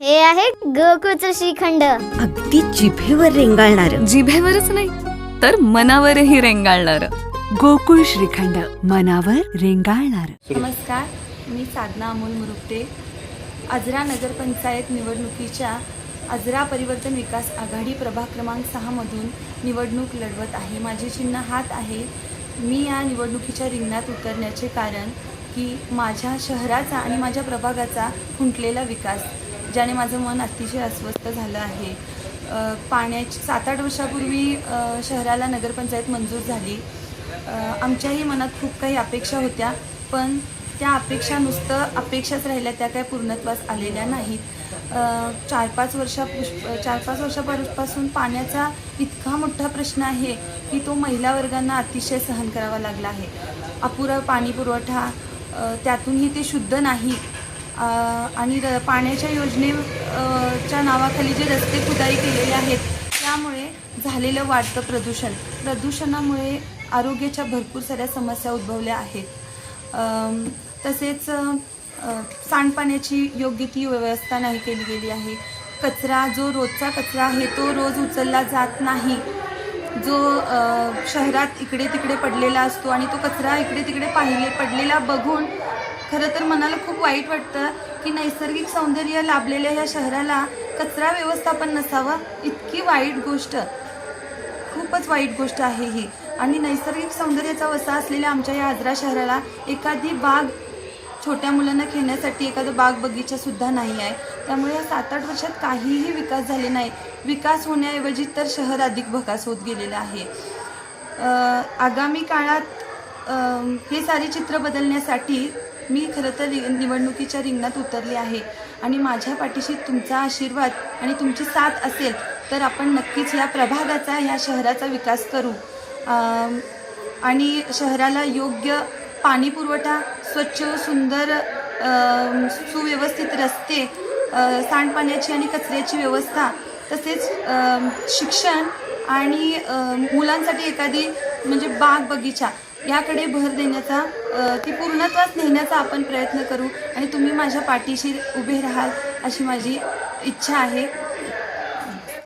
हे आहे गोकुळचं श्रीखंड. अगदी जिभेवर रेंगाळणार. जिभेवरच नाही तर मनावरही रेंगाळणार. गोकुळ श्रीखंड मनावर रेंगाळणार. नमस्कार मी साधना अमोल मुरुपटे आजरा नगरपंचायत निवडणुकीच्या आजरा परिवर्तन विकास आघाडी प्रभाग क्रमांक सहामधून निवडणूक लढवत आहे. माझे चिन्ह हात आहे. मी या निवडणुकीच्या रिंगणात उतरण्याचे कारण की माझ्या शहराचा आणि माझ्या प्रभागाचा खुंटलेला विकास ज्याने माझं मन अतिशय अस्वस्थ झालं आहे. पाण्याची सात आठ वर्षापूर्वी शहराला नगरपंचायत मंजूर झाली. आमच्याही मनात खूप काही अपेक्षा होत्या पण त्या अपेक्षा नुसतं अपेक्षाच राहिल्या त्या काही पूर्णत्वास आलेल्या नाहीत. चार पाच वर्षा चार पाच वर्षापासून पाण्याचा इतका मोठा प्रश्न आहे की तो महिला वर्गांना अतिशय सहन करावा लागला आहे. अपुरा पाणी पुरवठा त्यातूनही ते शुद्ध नाही. आणि र पाण्याच्या योजने च्या नावाखाली जे रस्ते खुदाई केलेले आहेत त्यामुळे झालेलं वाढतं प्रदूषण. प्रदूषणामुळे आरोग्याच्या भरपूर साऱ्या समस्या उद्भवल्या आहेत. तसेच सांडपाण्याची योग्य ती व्यवस्था नाही केली गेली आहे. कचरा जो रोजचा कचरा आहे तो रोज उचलला जात नाही. जो शहरात इकडे तिकडे पडलेला असतो आणि तो कचरा इकडे तिकडे पाहिले पडलेला बघून खरं तर मनाला खूप वाईट वाटतं की नैसर्गिक सौंदर्य लाभलेल्या या शहराला कचरा व्यवस्थापन नसावं इतकी वाईट गोष्ट. खूपच वाईट गोष्ट आहे ही. आणि नैसर्गिक सौंदर्याचा वसा असलेल्या आमच्या या आजरा शहराला एखादी बाग छोट्या मुलांना खेळण्यासाठी एखादं बाग बगीचासुद्धा नाही आहे. त्यामुळे या सात आठ वर्षात काहीही विकास झाले नाही. विकास होण्याऐवजी तर शहर अधिक भकास होत गेलेलं आहे. आगामी काळात हे सारे चित्र बदलण्यासाठी मी खरं तर निवडणुकीच्या रिंगणात उतरली आहे. आणि माझ्या पाठीशी तुमचा आशीर्वाद आणि तुमची साथ असेल तर आपण नक्कीच या प्रभागाचा या शहराचा विकास करू. आणि शहराला योग्य पाणी पुरवठा स्वच्छ व सुंदर सुव्यवस्थित रस्ते सांडपाण्याची आणि कचऱ्याची व्यवस्था तसेच शिक्षण आणि मुलांसाठी एखादी म्हणजे बाग बगीचा याकडे भर देण्याचा ती पूर्णत्वास नेण्याचा आपण प्रयत्न करू आणि तुम्ही माझ्या पाठीशी उभे राहाल अशी माझी इच्छा आहे.